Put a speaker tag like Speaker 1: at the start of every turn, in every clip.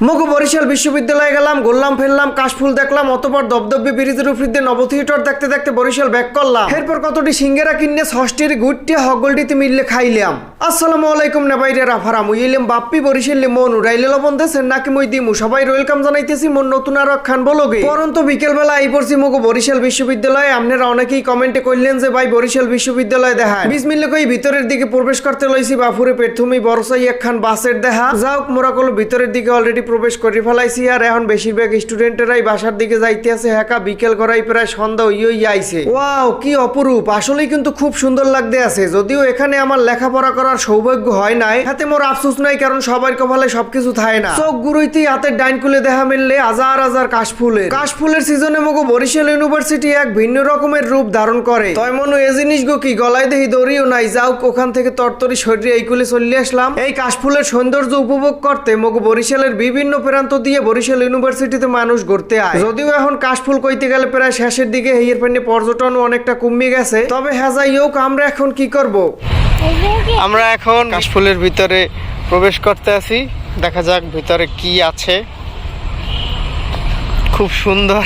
Speaker 1: মুগু বরিশাল বিশ্ববিদ্যালয়ে গেলাম গোল্লাম ফেললাম কাশফুল দেখলাম, অতপর দবদব্য ব্রিজের উপর দিয়ে নব থিয়েটার দেখতে দেখতে বরিশাল ব্যাক করলাম। এরপর কতটি সিঙ্গেরা কিনে ষষ্ঠীর গুটটি হগলটিতে মিললে খাইলাম। আসসালামু আলাইকুম নেবাইরে রাফারাম উইলিয়াম বাপ্পি বরিশাল মন উড়াইলে লবণ দেশেন নাকি মই দিমু, সবাই ওয়েলকাম জানাইতেছি মন নতুন আর খান বলগে। পরন্ত বিকেল বেলা এই পড়ছি মুগু বরিশাল বিশ্ববিদ্যালয়ে আপনারা অনেকেই কমেন্টে কইলেন যে ভাই বরিশাল বিশ্ববিদ্যালয় দেখা বিসমিল্লা কই ভিতরের দিকে প্রবেশ করতে লইছি, বাফুরে পেটথুমি বরসাই একখান বাসের দেখা যাওক মোরা কল ভিতরের দিকে অলরেডি প্রবেশ করে ফেলাইছি, আর এখন বেশিরভাগ স্টুডেন্টেরাই বাসার দিকে যাইতে আছে হ্যাকা বিকেল করাই প্রায় সন্ধ্যা হই আইছে। ওয়াও, কি অপরূপ! আসলেই কিন্তু খুব সুন্দর লাগতে আছে, যদিও এখানে আমার লেখাপড়া করার সৌভাগ্য হয় নাই। হাতে মোর আফসোস নাই, কারণ সবার কপালে সবকিছু থাকে না। চোখ গুরুইতে হাতের ডাইন খুলে দেখা মিললে হাজার হাজার কাশফুলের। কাশফুলের সিজনে মগো বরিশাল ইউনিভার্সিটি এক ভিন্ন রকমের রূপ ধারণ করে। তয় মনে এ জিনিস গো কি, গলায় দেহি দড়িও নাই। যাও ওখান থেকে তরতরি শরীরে এই কুলে চলে আসলাম। এই কাশফুলের সৌন্দর্য উপভোগ করতে মগো বরিশালের বিভিন্ন প্রান্ত দিয়ে বরিশাল ইউনিভার্সিটিতে মানুষ ঘুরতে আয়। যদিও এখন কাশফুল কইতে গেলে প্রায় শেষের দিকে হেয়ের পানি পর্যটন অনেকটা কমে গেছে। তবে হ্যাঁ যাই হোক, আমরা এখন কি করব? আমরা এখন কাশফুলের ভিতরে প্রবেশ করতে আছি। দেখা যাক ভিতরে কি আছে। খুব সুন্দর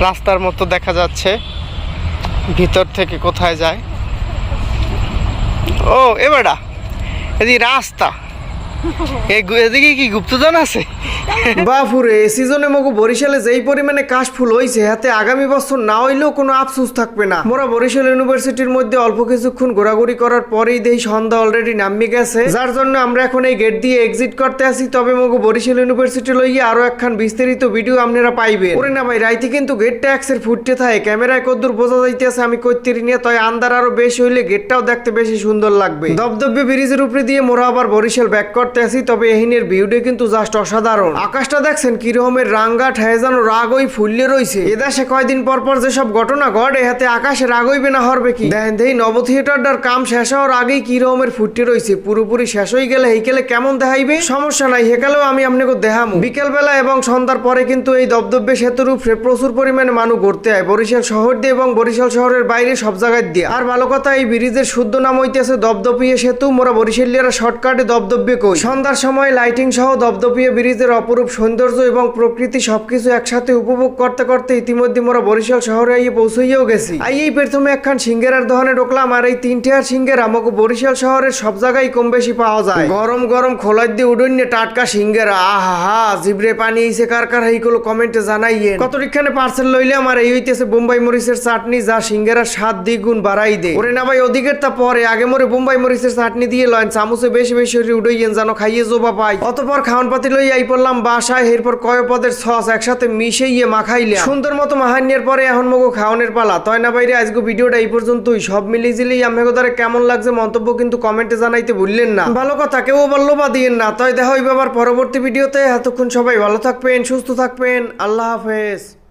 Speaker 1: রাস্তার মতো দেখা যাচ্ছে। ভিতর থেকে কোথায় যায়। ও, এবারটা। এদি রাস্তা। এদিকে সিজনে বরিশালে যেই পরিমাণে কাশ ফুল হইছে, হাতে আগামী বছর না হইলেও কোনো আফসোস থাকবে না। মোরা বরিশাল ইউনিভার্সিটির মধ্যে অল্প কিছুক্ষণ ঘোরাঘুরি করার সন্ধ্যা অলরেডি গেছে। যার জন্য আমরা এখন এই গেট দিয়ে এক্সিট করতে আসি তবে বরিশাল ইউনিভার্সিটি আরও একখান বিস্তারিত ভিডিও আপনারা পাইবেন। ওরে না রাইতে কিন্তু ফুটতে ক্যামেরায় বোঝা যাইতেছে আমি তাই আন্দার আরও বেশি হইলে গেটটাও দেখতে বেশি সুন্দর লাগবে। দবদব্যে ব্রিজের উপরে দিয়ে মোরা আবার বরিশাল ব্যাক করতে আসি তবে এহিনের ভিউটা কিন্তু জাস্ট অসাধারণ। আকাশটা দেখছেন কি রকমের রাঙ্গা, ঠায় যেন রাগ ওই ফুললে রইছে এদেশে কয়দিন পর পর যেসব ঘটনা ঘটে হাতে আকাশে রাগ হইবে না হরবে কি? দেখেন দেই নব থিয়েটারটার কাম শেষ হওয়ার আগেই কি রকমের ফুটতে রইছে। পুরোপুরি শেষ হয়ে গেলে হেকেলে কেমন দেখাইবে? সমস্যা নাই, হেকালেও আমি আপনাকে দেখামু। বিকেল বেলা এবং সন্ধ্যার পরে কিন্তু এই দবদব্যে সেতুর উপরে প্রচুর পরিমাণে মানুষ ঘুরতে হয় বরিশাল শহর দিয়ে এবং বরিশাল শহরের বাইরে সব জায়গায় দিয়ে। আর ভালো কথা, এই ব্রিজের শুদ্ধ নাম হইতেছে দবদপিয়ে সেতু। মোরা বরিশালিয়ারা শর্টকাটে দবদব্যে কই? সন্ধ্যার সময় লাইটিং সহ দবদপিয়ে ব্রিজের অপরূপ সৌন্দর্য এবং প্রকৃতি সবকিছু একসাথে উপভোগ করতে করতে ইতিমধ্যে মোরা বরিশাল শহরে আইয়ে পৌঁছাইয়াও গেছি। আই এই প্রথমে একখান সিঙ্গেরার দোকানে ঢুকলাম আর এই তিনটে আর সিঙ্গের আমাকে বরিশাল শহরের সব জায়গায় কম বেশি পাওয়া যায়। গরম গরম খোলাই দিয়ে উডন্য টাটকা সিঙ্গেরা। আহা হা জিবরে পানি ইসে কার কার এইগুলো কমেন্টে জানাইয়েন। কতটিখানে পার্সেল লইলে আমার এই হইতেছে বোম্বাই মরিচের চাটনি যা সিঙ্গেরার সাত দ্বিগুণ বাড়াই দে ওরে না ভাই ওদিকের তা পরে। আগে মোরে বোম্বাই মরিচের চাটনি দিয়ে লয়েন, চামচে বেশি বেশি উডইয়েন জানো খাইয়ে জোবা পাই। অতপর খাওয়ান পাতি লই আই পড়লাম বাসায়, এরপর কয় পদের সস একসাথে মিশাইয়ে মাখাইলাম। সুন্দর মতো মাহান্যের পরে এখন মগো খাওয়ানোর পালা। তয় না বাইরে আজকে ভিডিওটা এই পর্যন্তই। সব মিলিয়ে জিলিয়ে আমাকে কেমন লাগছে মন্তব্য কিন্তু কমেন্টে জানাইতে ভুললেন না। ভালো কথা, কেউ বলল বা দিয়েন না। তয় দেখা হইবে আবার পরবর্তী ভিডিওতে। এতক্ষণ সবাই ভালো থাকবেন, সুস্থ থাকবেন। আল্লাহ হাফেজ।